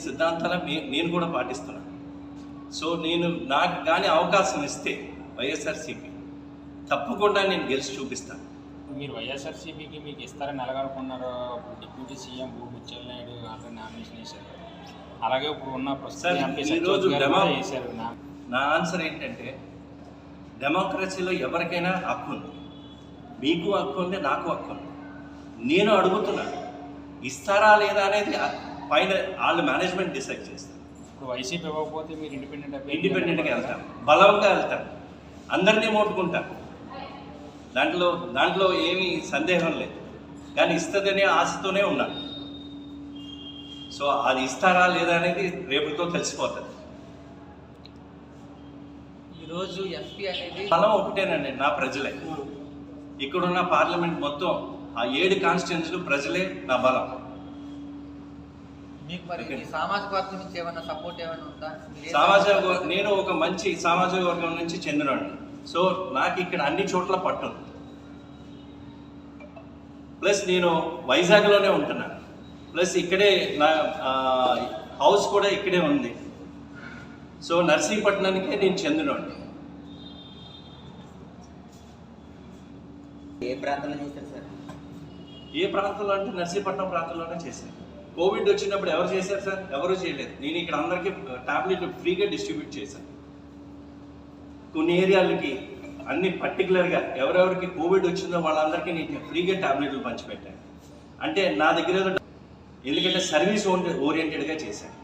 సిద్ధాంతాల నేను కూడా పాటిస్తున్నాను సో నేను నాకు కానీ అవకాశం ఇస్తే వైఎస్ఆర్సీపీ. తప్పకుండా నేను గెలిచి చూపిస్తాను మీరు వైఎస్ఆర్సీపీకి మీకు ఇస్తారని ఎలాగనుకున్నారు deputy CM Budi Naidu already nomination వేశారు. అలాగే ఇప్పుడు ఉన్న ప్రస్తుత వేశారు. నా- ఆన్సర్ ఏంటంటే డెమోక్రసీలో ఎవరికైనా హక్కు ఉంది. మీకు హక్కు ఉంది నాకు హక్కు ఉంది. నేను అడుగుతున్నా ఇస్తారా లేదా అనేది పైన వాళ్ళు మేనేజ్మెంట్ డిసైడ్ చేస్తారు. ఇప్పుడు వైసీపీ ఇవ్వకపోతే మీరు ఇండిపెండెంట్ ఇండిపెండెంట్గా వెళ్తాం. బలంగా వెళ్తాం. అందరినీ మోటుకుంటాం దాంట్లో దాంట్లో ఏమీ సందేహం లేదు. కానీ ఇస్తుందనే ఆశతోనే ఉన్నాను సో అది ఇస్తారా లేదా అనేది రేపుతో తెలిసిపోతుంది. ఈరోజు ఎంపీ అనేది బలం ఒకటేనండి నా ప్రజలే. ఇక్కడున్న పార్లమెంట్ మొత్తం ఆ ఏడు కాన్స్టిట్యున్సీలు ప్రజలే నా బలం. మీకు మరి. ఈ సామాజిక వర్గం నుంచి ఏమైనా సపోర్ట్ ఏమైనా ఉందా? సామాజిక నేను ఒక మంచి సామాజిక వర్గం నుంచి చెందినవాడిని సో నాకు ఇక్కడ అన్ని చోట్ల పట్టు. ప్లస్ నేను వైజాగ్లోనే ఉంటున్నాను ప్లస్ ఇక్కడే నా హౌస్ కూడా ఇక్కడే ఉంది. సో నర్సీపట్నానికే నేను చెందినవాడిని ఏ ప్రాంతంలో చేశారు సార్? ఏ ప్రాంతంలో అంటే నర్సీపట్నం ప్రాంతంలోనే చేశాను. కోవిడ్ వచ్చినప్పుడు ఎవరు చేశారు సార్? ఎవరు చేయలేదు. నేను ఇక్కడ అందరికీ టాబ్లెట్లు ఫ్రీగా డిస్ట్రిబ్యూట్ చేశాను. కొన్ని ఏరియాలకి అన్ని పర్టికులర్గా ఎవరెవరికి కోవిడ్ వచ్చిందో వాళ్ళందరికీ నేను ఫ్రీగా టాబ్లెట్లు పంచిపెట్టాను. అంటే నా దగ్గర ఎందుకంటే సర్వీస్ ఓరియంటెడ్గా చేశాను.